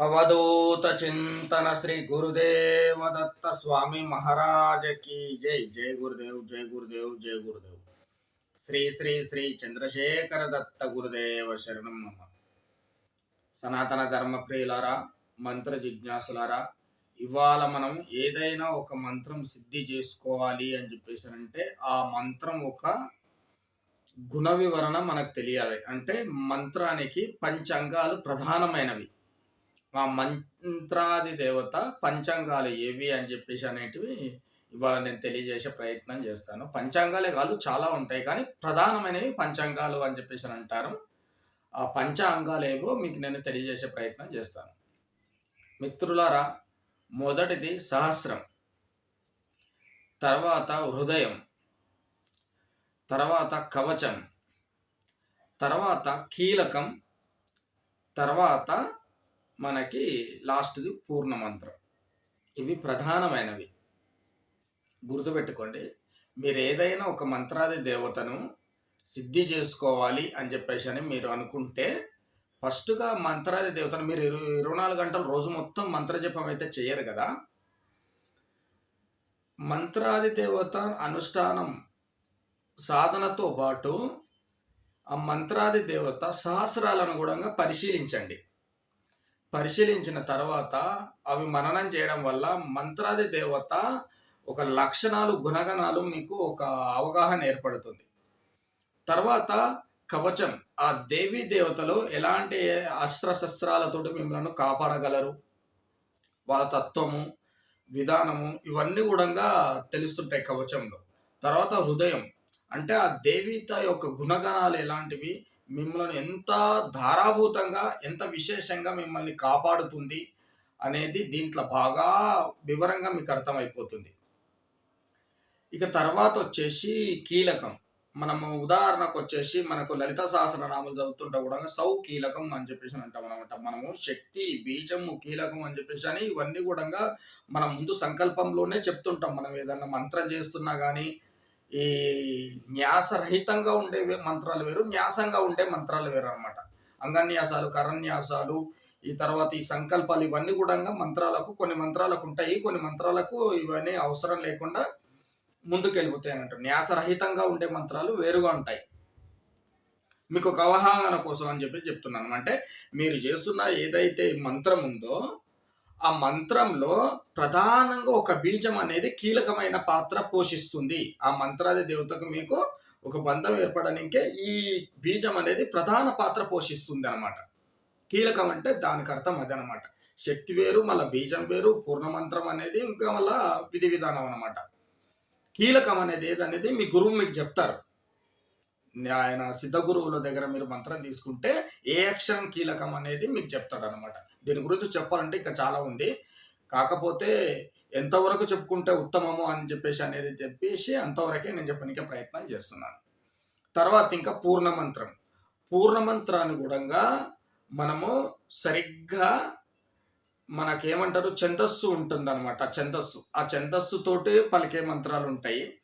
అవధూత చింతన శ్రీ గురుదేవ దత్త స్వామి మహారాజకి జై. జై గురుదేవ్ జై గురుదేవ్ జై గురుదేవ్. శ్రీ శ్రీ శ్రీ చంద్రశేఖర దత్త గురుదేవ శరణం మమ సనాతన ధర్మ ప్రియులారా మంత్ర జిజ్ఞాసులారా ఇవాళ మనం ఏదైనా ఒక మంత్రం సిద్ధి చేసుకోవాలి అని చెప్పేసి అంటే ఆ మంత్రం ఒక గుణ వివరణ మనకు తెలియాలి. అంటే మంత్రానికి పంచ అంగాలు ప్రధానమైనవి. ఆ మంత్రాది దేవత పంచాంగాలు ఏవి అని చెప్పేసి అనేటివి ఇవాళ నేను తెలియజేసే ప్రయత్నం చేస్తాను. పంచాంగాలే కాదు చాలా ఉంటాయి. కానీ ప్రధానమైనవి పంచాంగాలు అని చెప్పేసి అని అంటారు. ఆ పంచాంగాలు ఏవో మీకు నేను తెలియజేసే ప్రయత్నం చేస్తాను. మిత్రులారా మొదటిది సహస్రం తర్వాత హృదయం తర్వాత కవచం తర్వాత కీలకం తర్వాత మనకి లాస్ట్ది పూర్ణ మంత్రం ఇవి ప్రధానమైనవి. గుర్తుపెట్టుకోండి మీరు ఏదైనా ఒక మంత్రాది దేవతను సిద్ధి చేసుకోవాలి అని చెప్పేసి అని మీరు అనుకుంటే ఫస్ట్గా మంత్రాది దేవతను మీరు ఇరవై ఇరవై నాలుగు గంటలు రోజు మొత్తం మంత్రజపం అయితే చేయరు కదా. మంత్రాది దేవత అనుష్ఠానం సాధనతో పాటు ఆ మంత్రాది దేవత సహస్రాలను కూడా పరిశీలించండి. పరిశీలించిన తర్వాత అవి మననం చేయడం వల్ల మంత్రాది దేవత ఒక లక్షణాలు గుణగణాలు మీకు ఒక అవగాహన ఏర్పడుతుంది. తర్వాత కవచం. ఆ దేవీ దేవతలు ఎలాంటి అస్త్రశస్త్రాలతో మిమ్మల్ని కాపాడగలరు? వాళ్ళ తత్వము విధానము ఇవన్నీ కూడా తెలుస్తుంటాయి కవచంలో. తర్వాత హృదయం. అంటే ఆ దేవిత యొక్క గుణగణాలు ఎలాంటివి? మిమ్మల్ని ఎంత ధారాభూతంగా ఎంత విశేషంగా మిమ్మల్ని కాపాడుతుంది అనేది దీంట్లో బాగా వివరంగా మీకు అర్థమైపోతుంది. ఇక తర్వాత వచ్చేసి కీలకం. మనము ఉదాహరణకు వచ్చేసి మనకు లలిత సహస్రనామాలు చదువుతుంటే కూడా సౌ కీలకం అని చెప్పేసి అంటాం అనమాట మనము శక్తి బీజము కీలకం అని చెప్పేసి అని ఇవన్నీ కూడా మనం ముందు సంకల్పంలోనే చెప్తుంటాం. మనం ఏదన్నా మంత్రం చేస్తున్నా కానీ ఈ న్యాసరహితంగా ఉండే మంత్రాలు వేరు న్యాసంగా ఉండే మంత్రాలు వేరు అనమాట అంగన్యాసాలు కరన్యాసాలు ఈ తర్వాత ఈ సంకల్పాలు ఇవన్నీ కూడా మంత్రాలకు కొన్ని మంత్రాలకు ఉంటాయి. కొన్ని మంత్రాలకు ఇవన్నీ అవసరం లేకుండా ముందుకు వెళ్ళిపోతాయి అంటారు న్యాసరహితంగా ఉండే మంత్రాలు వేరుగా ఉంటాయి. మీకు ఒక అవగాహన కోసం అని చెప్పి చెప్తున్నాను. అంటే మీరు చేస్తున్న ఏదైతే మంత్రం ఉందో ఆ మంత్రంలో ప్రధానంగా ఒక బీజం అనేది కీలకమైన పాత్ర పోషిస్తుంది. ఆ మంత్రాది దేవతకు మీకు ఒక బంధం ఏర్పడడానికే ఈ బీజం అనేది ప్రధాన పాత్ర పోషిస్తుంది అనమాట కీలకం అంటే దానికి అర్థం అది అనమాట శక్తి వేరు మళ్ళీ బీజం వేరు పూర్ణమంత్రం అనేది ఇంకా మళ్ళా విధి విధానం అనమాట కీలకం అనేది ఏదనేది మీ గురువు మీకు చెప్తారు. ఆయన సిద్ధ గురువుల దగ్గర మీరు మంత్రం తీసుకుంటే ఏ అక్షరం కీలకం అనేది మీకు చెప్తాడు అనమాట దీని గురించి చెప్పాలంటే ఇంకా చాలా ఉంది. కాకపోతే ఎంతవరకు చెప్పుకుంటే ఉత్తమము అని చెప్పేసి అనేది చెప్పేసి అంతవరకే నేను చెప్పడానికి ప్రయత్నం చేస్తున్నాను. తర్వాత ఇంకా పూర్ణమంత్రం. పూర్ణమంత్రాన్ని కూడా మనము సరిగ్గా మనకేమంటారు ఛందస్సు ఉంటుంది అనమాట ఛందస్సు. ఆ ఛందస్సుతోటి పలికే మంత్రాలు ఉంటాయి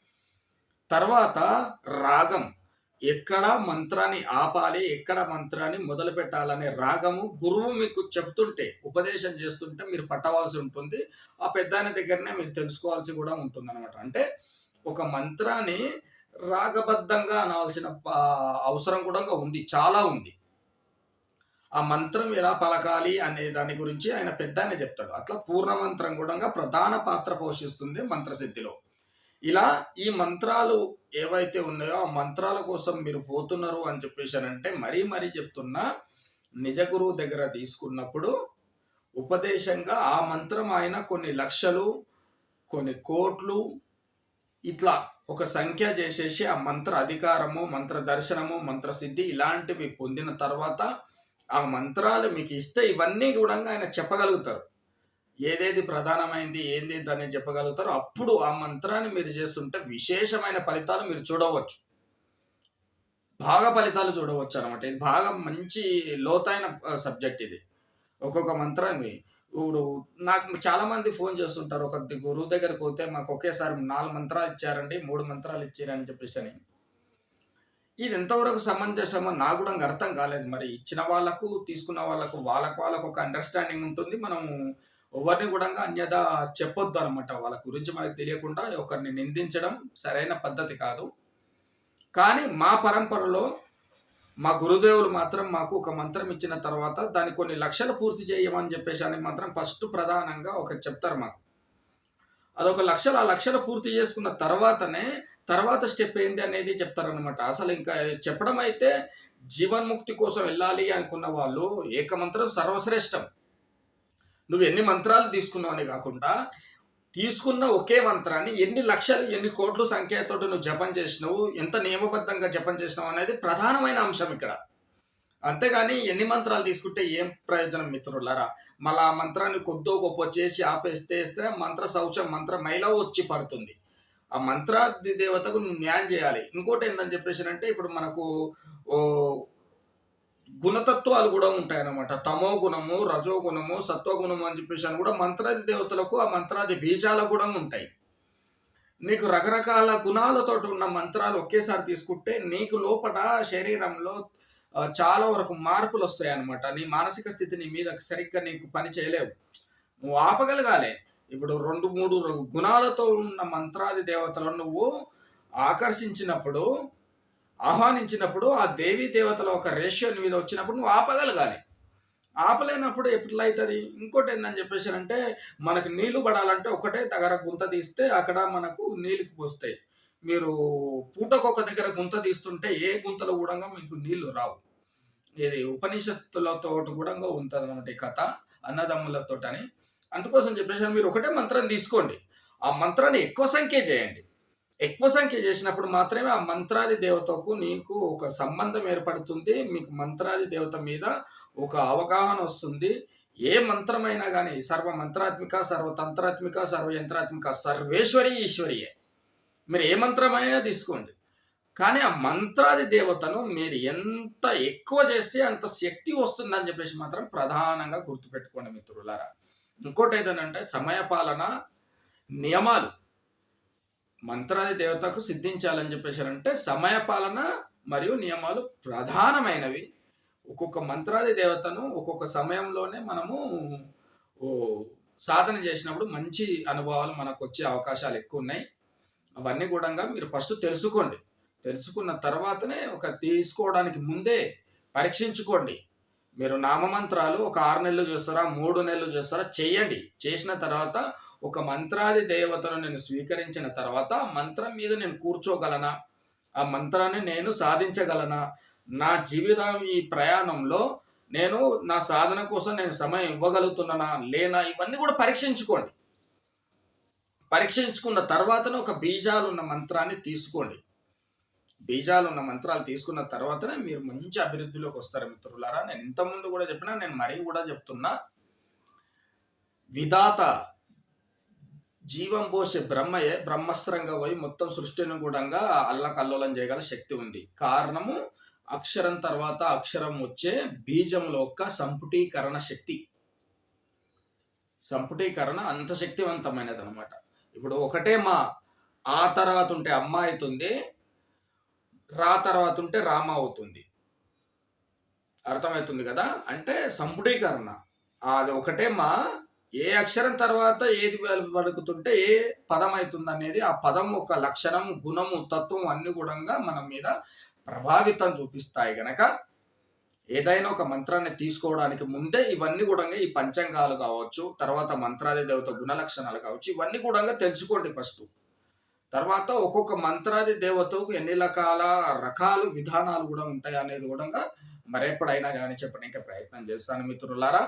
తర్వాత రాగం. ఎక్కడ మంత్రాన్ని ఆపాలి ఎక్కడ మంత్రాన్ని మొదలు పెట్టాలనే రాగము గురువు మీకు చెప్తుంటే ఉపదేశం చేస్తుంటే మీరు పట్టవలసి ఉంటుంది. ఆ పెద్ద దగ్గరనే మీరు తెలుసుకోవాల్సి కూడా ఉంటుంది అనమాట అంటే ఒక మంత్రాన్ని రాగబద్ధంగా అనవలసిన అవసరం కూడా ఉంది చాలా ఉంది. ఆ మంత్రం ఎలా పలకాలి అనే దాని గురించి ఆయన పెద్ద చెప్తాడు. అట్లా పూర్ణ మంత్రం కూడా ప్రధాన పాత్ర పోషిస్తుంది మంత్రసిద్ధిలో. ఇలా ఈ మంత్రాలు ఏవైతే ఉన్నాయో ఆ మంత్రాల కోసం మీరు పోతున్నారు అని చెప్పేసానంటే మరీ మరీ చెప్తున్నా నిజ గురువు దగ్గర తీసుకున్నప్పుడు ఉపదేశంగా ఆ మంత్రం ఆయన కొన్ని లక్షలు కొన్ని కోట్లు ఇట్లా ఒక సంఖ్య చేసేసి ఆ మంత్ర అధికారము మంత్ర దర్శనము మంత్ర సిద్ధి ఇలాంటివి పొందిన తర్వాత ఆ మంత్రాలు మీకు ఇస్తే ఇవన్నీ కూడా ఆయన చెప్పగలుగుతారు. ఏదేది ప్రధానమైంది ఏంది అని చెప్పగలుగుతారో అప్పుడు ఆ మంత్రాన్ని మీరు చేస్తుంటే విశేషమైన ఫలితాలు మీరు చూడవచ్చు. బాగా ఫలితాలు చూడవచ్చు అనమాట ఇది బాగా మంచి లోతైన సబ్జెక్ట్ ఇది. ఒక్కొక్క మంత్రాన్ని ఇప్పుడు నాకు చాలామంది ఫోన్ చేస్తుంటారు. ఒక గురువు దగ్గరకు పోతే మాకు ఒకేసారి నాలుగు మంత్రాలు ఇచ్చారండి మూడు మంత్రాలు ఇచ్చారని చెప్పేసి అని. ఇది ఎంతవరకు సమంజసమో నాకు కూడా అర్థం కాలేదు. మరి ఇచ్చిన వాళ్ళకు తీసుకున్న వాళ్ళకు వాళ్ళకు వాళ్ళకు ఒక అండర్స్టాండింగ్ ఉంటుంది. మనము ఎవరిని కూడా అన్యదా చెప్పొద్దు అనమాట వాళ్ళ గురించి మనకు తెలియకుండా ఒకరిని నిందించడం సరైన పద్ధతి కాదు. కానీ మా పరంపరలో మా గురుదేవులు మాత్రం మాకు ఒక మంత్రం ఇచ్చిన తర్వాత దాన్ని కొన్ని లక్షలు పూర్తి చేయమని చెప్పేసి అని మాత్రం ఫస్ట్ ప్రధానంగా ఒక చెప్తారు మాకు. అదొక లక్షలు ఆ లక్షలు పూర్తి చేసుకున్న తర్వాతనే తర్వాత స్టెప్ ఏంది అనేది చెప్తారనమాట అసలు ఇంకా చెప్పడం అయితే జీవన్ముక్తి కోసం వెళ్ళాలి అనుకున్న వాళ్ళు ఏకమంత్రం సర్వశ్రేష్టం. నువ్వు ఎన్ని మంత్రాలు తీసుకున్నావు అని కాకుండా తీసుకున్న ఒకే మంత్రాన్ని ఎన్ని లక్షలు ఎన్ని కోట్ల సంఖ్యతో నువ్వు జపం చేసినావు ఎంత నియమబద్ధంగా జపం చేసినావు అనేది ప్రధానమైన అంశం ఇక్కడ. అంతేగాని ఎన్ని మంత్రాలు తీసుకుంటే ఏం ప్రయోజనం మిత్రులారా? మళ్ళీ ఆ మంత్రాన్ని కొద్దో గొప్ప చేసి ఆపేస్తే మంత్ర శౌచం మంత్ర మైల వచ్చి పడుతుంది. ఆ మంత్రాది దేవతకు నువ్వు న్యాయం చేయాలి. ఇంకోటి ఏంటని చెప్పేసి అంటే ఇప్పుడు మనకు ఓ గుణతత్వాలు కూడా ఉంటాయన్నమాట. తమో గుణము రజో గుణము సత్వగుణము అని చెప్పేసి అని కూడా మంత్రాది దేవతలకు ఆ మంత్రాది బీజాలు కూడా ఉంటాయి. నీకు రకరకాల గుణాలతో ఉన్న మంత్రాలు ఒకేసారి తీసుకుంటే నీకు లోపల శరీరంలో చాలా వరకు మార్పులు వస్తాయి అనమాట నీ మానసిక స్థితి నీ మీద సరిగ్గా నీకు పని చేయలేవు. నువ్వు ఆపగలగాలి. ఇప్పుడు రెండు మూడు గుణాలతో ఉన్న మంత్రాది దేవతలను నువ్వు ఆకర్షించినప్పుడు ఆహ్వానించినప్పుడు ఆ దేవీ దేవతల ఒక రేషియో మీద వచ్చినప్పుడు నువ్వు ఆపగలగాలి. ఆపలేనప్పుడు ఎట్లా అవుతుంది ఇంకోటి ఏంటని చెప్పేసి అంటే మనకు నీళ్ళు పడాలంటే ఒకటే దగ్గర గుంత తీస్తే అక్కడ మనకు నీళ్ళు పోస్తాయి. మీరు పూటకొక దగ్గర గుంత తీస్తుంటే ఏ గుంతలో కూడా మీకు నీళ్ళు రావు. ఇది ఉపనిషత్తులతో కూడా ఉంటుంది అన్నమాట ఈ కథ అన్నదమ్ములతో అని అందుకోసం చెప్పేసి మీరు ఒకటే మంత్రం తీసుకోండి. ఆ మంత్రాన్ని ఎక్కువ సంఖ్య చేయండి. ఎక్కువ సంఖ్య చేసినప్పుడు మాత్రమే ఆ మంత్రాది దేవతకు నీకు ఒక సంబంధం ఏర్పడుతుంది. మీకు మంత్రాది దేవత మీద ఒక అవగాహన వస్తుంది. ఏ మంత్రమైనా కానీ సర్వ మంత్రాత్మిక సర్వతంత్రాత్మిక సర్వయంత్రాత్మిక సర్వేశ్వరి ఈశ్వరియే. మీరు ఏ మంత్రమైనా తీసుకోండి. కానీ ఆ మంత్రాది దేవతను మీరు ఎంత ఎక్కువ చేస్తే అంత శక్తి వస్తుందని చెప్పేసి మాత్రం ప్రధానంగా గుర్తుపెట్టుకోండి మిత్రులారా. ఇంకోటి ఏదనంటే సమయపాలన నియమాలు. మంత్రాది దేవతకు సిద్ధించాలని చెప్పేసారంటే సమయపాలన మరియు నియమాలు ప్రధానమైనవి. ఒక్కొక్క మంత్రాది దేవతను ఒక్కొక్క సమయంలోనే మనము సాధన చేసినప్పుడు మంచి అనుభవాలు మనకు వచ్చే అవకాశాలు ఎక్కువ ఉన్నాయి అవన్నీ కూడా మీరు ఫస్ట్ తెలుసుకోండి. తెలుసుకున్న తర్వాతనే ఒక తీసుకోవడానికి ముందే పరీక్షించుకోండి. మీరు నామమంత్రాలు ఒక ఆరు నెలలు చూస్తారా మూడు నెలలు చూస్తారా చేయండి. చేసిన తర్వాత ఒక మంత్రాది దేవతను నేను స్వీకరించిన తర్వాత మంత్రం మీద నేను కూర్చోగలనా? ఆ మంత్రాన్ని నేను సాధించగలనా? నా జీవితం ఈ ప్రయాణంలో నేను నా సాధన కోసం నేను సమయం ఇవ్వగలుగుతున్నానా? లేనా? ఇవన్నీ కూడా పరీక్షించుకోండి. పరీక్షించుకున్న తర్వాతనే ఒక బీజాలు ఉన్న మంత్రాన్ని తీసుకోండి. బీజాలు ఉన్న మంత్రాలు తీసుకున్న తర్వాతనే మీరు మంచి అభివృద్ధిలోకి వస్తారు మిత్రులారా. నేను ఇంతకుముందు కూడా చెప్పినా నేను మరీ కూడా చెప్తున్నా. విధాత జీవం పోసే బ్రహ్మయే బ్రహ్మస్త్రంగా పోయి మొత్తం సృష్టిని కూడా అల్లకల్లోలం చేయగల శక్తి ఉంది. కారణము అక్షరం తర్వాత అక్షరం వచ్చే బీజముల యొక్క సంపుటీకరణ శక్తి. సంపుటీకరణ అంత శక్తివంతమైనది అనమాట ఇప్పుడు ఒకటే మా ఆ తర్వాత ఉంటే అమ్మ అవుతుంది రా తర్వాత ఉంటే రామ అవుతుంది. అర్థమవుతుంది కదా? అంటే సంపుటీకరణ. అది ఒకటే మా ఏ అక్షరం తర్వాత ఏది పలుకుతుంటే ఏ పదం అవుతుంది అనేది ఆ పదం ఒక లక్షణం గుణము తత్వం అన్ని కూడా మన మీద ప్రభావితం చూపిస్తాయి గనక. ఏదైనా ఒక మంత్రాన్ని తీసుకోవడానికి ముందే ఇవన్నీ కూడా ఈ పంచంగాలు కావచ్చు తర్వాత మంత్రాది దేవత గుణ లక్షణాలు కావచ్చు ఇవన్నీ కూడా తెలుసుకోండి ఫస్ట్. తర్వాత ఒక్కొక్క మంత్రాది దేవతకు ఎన్ని రకాల రకాలు విధానాలు కూడా ఉంటాయి అనేది కూడా మరెప్పుడైనా కానీ చెప్పడానికి ప్రయత్నం చేస్తాను మిత్రులారా.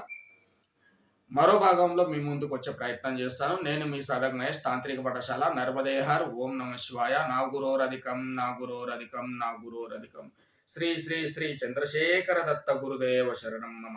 మరో భాగంలో మీ ముందుకు వచ్చే ప్రయత్నం చేస్తాను. నేను మీ సాధక్ మహేష్ తాంత్రిక పాఠశాల నర్మదేహర్. ఓం నమ శివాయ. నా గురోరధికం నా గురోరధికం నా గురోరధికం శ్రీ శ్రీ శ్రీ చంద్రశేఖర దత్త గురుదేవ శరణం నమ.